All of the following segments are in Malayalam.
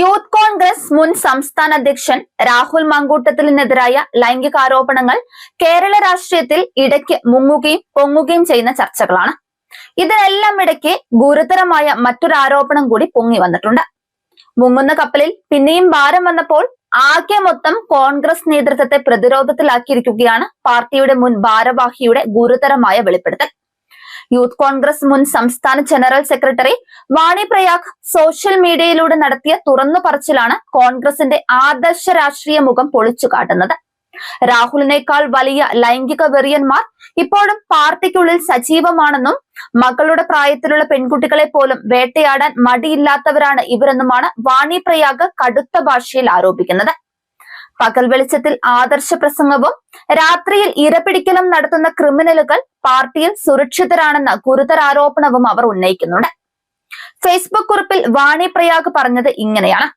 യൂത്ത് കോൺഗ്രസ് മുൻ സംസ്ഥാന അധ്യക്ഷൻ രാഹുൽ മങ്കൂട്ടത്തിനെതിരായ ലൈംഗികാരോപണങ്ങൾ കേരള രാഷ്ട്രീയത്തിൽ ഇടയ്ക്ക് മുങ്ങുകയും പൊങ്ങുകയും ചെയ്യുന്ന ചർച്ചകളാണ്. ഇതിനെല്ലാം ഇടയ്ക്ക് ഗുരുതരമായ മറ്റൊരു ആരോപണം കൂടി പൊങ്ങി വന്നിട്ടുണ്ട്. മുങ്ങുന്ന കപ്പലിൽ പിന്നെയും ഭാരം വന്നപ്പോൾ ആകെ മൊത്തം കോൺഗ്രസ് നേതൃത്വത്തെ പ്രതിരോധത്തിലാക്കിയിരിക്കുകയാണ് പാർട്ടിയുടെ മുൻ ഭാരവാഹിയുടെ ഗുരുതരമായ വെളിപ്പെടുത്തൽ. യൂത്ത് കോൺഗ്രസ് മുൻ സംസ്ഥാന general secretary Vani Prayag social മീഡിയയിലൂടെ നടത്തിയ തുറന്നു പറച്ചിലാണ് കോൺഗ്രസിന്റെ ആദർശ രാഷ്ട്രീയ മുഖം പൊളിച്ചു കാട്ടുന്നത്. രാഹുലിനേക്കാൾ വലിയ ലൈംഗിക വെറിയന്മാർ ഇപ്പോഴും പാർട്ടിക്കുള്ളിൽ സജീവമാണെന്നും മക്കളുടെ പ്രായത്തിലുള്ള പെൺകുട്ടികളെ പോലും വേട്ടയാടാൻ മടിയില്ലാത്തവരാണ് ഇവരെന്നുമാണ് വാണി പ്രയാഗ് കടുത്ത ഭാഷയിൽ ആരോപിക്കുന്നത്. പകൽ വെളിച്ചത്തിൽ ആദർശ പ്രസംഗവും രാത്രിയിൽ ഇരപിടിക്കലും നടത്തുന്ന ക്രിമിനലുകൾ പാർട്ടിയിൽ സുരക്ഷിതരാണെന്ന ഗുരുതര ആരോപണവും അവർ ഉന്നയിക്കുന്നുണ്ട്. ഫേസ്ബുക്ക് കുറിപ്പിൽ വാണി പ്രയാഗ് പറഞ്ഞത് ഇങ്ങനെയാണ്.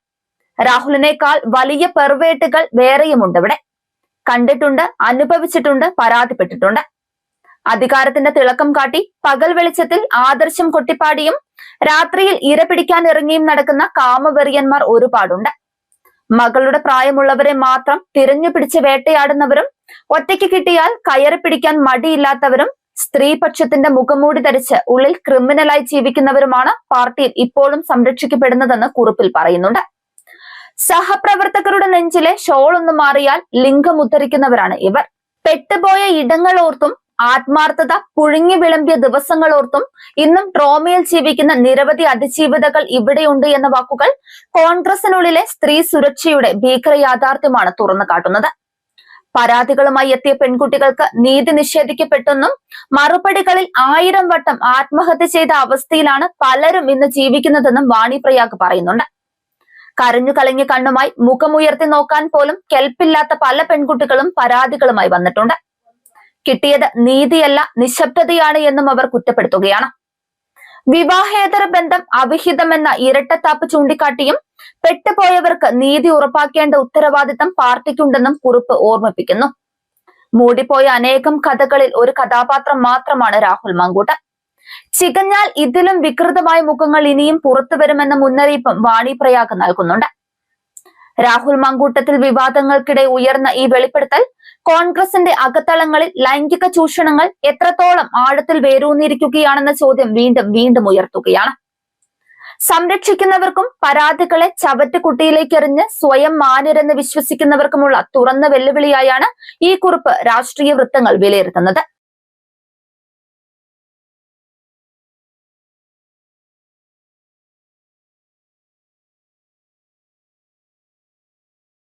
രാഹുലിനേക്കാൾ വലിയ പെർവേട്ടുകൾ വേറെയുമുണ്ട് ഇവിടെ. കണ്ടിട്ടുണ്ട് അനുഭവിച്ചിട്ടുണ്ട് പരാതിപ്പെട്ടിട്ടുണ്ട്. അധികാരത്തിന്റെ തിളക്കം കാട്ടി പകൽ വെളിച്ചത്തിൽ ആദർശം കൊട്ടിപ്പാടിയും രാത്രിയിൽ ഇര പിടിക്കാൻ ഇറങ്ങിയും നടക്കുന്ന കാമവെറിയന്മാർ ഒരുപാടുണ്ട്. മകളുടെ പ്രായമുള്ളവരെ മാത്രം തിരഞ്ഞു പിടിച്ച് വേട്ടയാടുന്നവരും ഒറ്റയ്ക്ക് കിട്ടിയാൽ കയറി പിടിക്കാൻ മടിയില്ലാത്തവരും സ്ത്രീപക്ഷത്തിന്റെ മുഖംമൂടി ധരിച്ച് ഉള്ളിൽ ക്രിമിനലായി ജീവിക്കുന്നവരുമാണ് പാർട്ടിയിൽ ഇപ്പോഴും സംരക്ഷിക്കപ്പെടുന്നതെന്ന് കുറിപ്പിൽ പറയുന്നുണ്ട്. സഹപ്രവർത്തകരുടെ നെഞ്ചിലെ ഷോൾ ഒന്ന് മാറിയാൽ ലിംഗം ഉദ്ധരിക്കുന്നവരാണ് ഇവർ. പെട്ടുപോയ ഇടങ്ങൾ ഓർത്തും ആത്മാർത്ഥത പുഴുങ്ങി വിളമ്പിയ ദിവസങ്ങൾ ഓർത്തും ഇന്നും ട്രോമയിൽ ജീവിക്കുന്ന നിരവധി അതിജീവിതകൾ ഇവിടെയുണ്ട് എന്ന വാക്കുകൾ കോൺഗ്രസിനുള്ളിലെ സ്ത്രീ സുരക്ഷയുടെ ഭീകര യാഥാർത്ഥ്യമാണ് തുറന്നു കാട്ടുന്നത്. പരാതികളുമായി എത്തിയ പെൺകുട്ടികൾക്ക് നീതി നിഷേധിക്കപ്പെട്ടെന്നും മറുപടികളിൽ ആയിരം വട്ടം ആത്മഹത്യ ചെയ്ത അവസ്ഥയിലാണ് പലരും ഇന്ന് ജീവിക്കുന്നതെന്നും വാണി പ്രയാഗ് പറയുന്നുണ്ട്. കരഞ്ഞു കലങ്ങിയ കണ്ണുമായി മുഖമുയർത്തി നോക്കാൻ പോലും കെൽപ്പില്ലാത്ത പല പെൺകുട്ടികളും പരാതികളുമായി വന്നിട്ടുണ്ട്. കിട്ടിയത് നീതിയല്ല നിശബ്ദതയാണ് എന്നും അവർ കുറ്റപ്പെടുത്തുകയാണ്. വിവാഹേതര ബന്ധം അവിഹിതമെന്ന ഇരട്ടത്താപ്പ് ചൂണ്ടിക്കാട്ടിയും പെട്ടുപോയവർക്ക് നീതി ഉറപ്പാക്കേണ്ട ഉത്തരവാദിത്തം പാർട്ടിക്കുണ്ടെന്നും കുറിപ്പ് ഓർമ്മിപ്പിക്കുന്നു. മൂടിപ്പോയ അനേകം കഥകളിൽ ഒരു കഥാപാത്രം മാത്രമാണ് രാഹുൽ മങ്കൂട്ട് ചികഞ്ഞാൽ ഇതിലും വികൃതമായ മുഖങ്ങൾ ഇനിയും പുറത്തു വരുമെന്ന മുന്നറിയിപ്പും വാണി പ്രയാഗ് നൽകുന്നുണ്ട്. രാഹുൽ മങ്കൂട്ടത്തിൽ വിവാദങ്ങൾക്കിടെ ഉയർന്ന ഈ വെളിപ്പെടുത്തൽ കോൺഗ്രസിന്റെ അകത്തളങ്ങളിൽ ലൈംഗിക ചൂഷണങ്ങൾ എത്രത്തോളം ആഴത്തിൽ വേരൂന്നിരിക്കുകയാണെന്ന ചോദ്യം വീണ്ടും വീണ്ടും ഉയർത്തുകയാണ്. സംരക്ഷിക്കുന്നവർക്കും പരാതികളെ ചവറ്റുകുട്ടിയിലേക്ക് എറിഞ്ഞ് സ്വയം മാനരെന്ന് വിശ്വസിക്കുന്നവർക്കുമുള്ള തുറന്ന വെല്ലുവിളിയായാണ് ഈ കുറിപ്പ് രാഷ്ട്രീയ വൃത്തങ്ങൾ വിലയിരുത്തുന്നത്.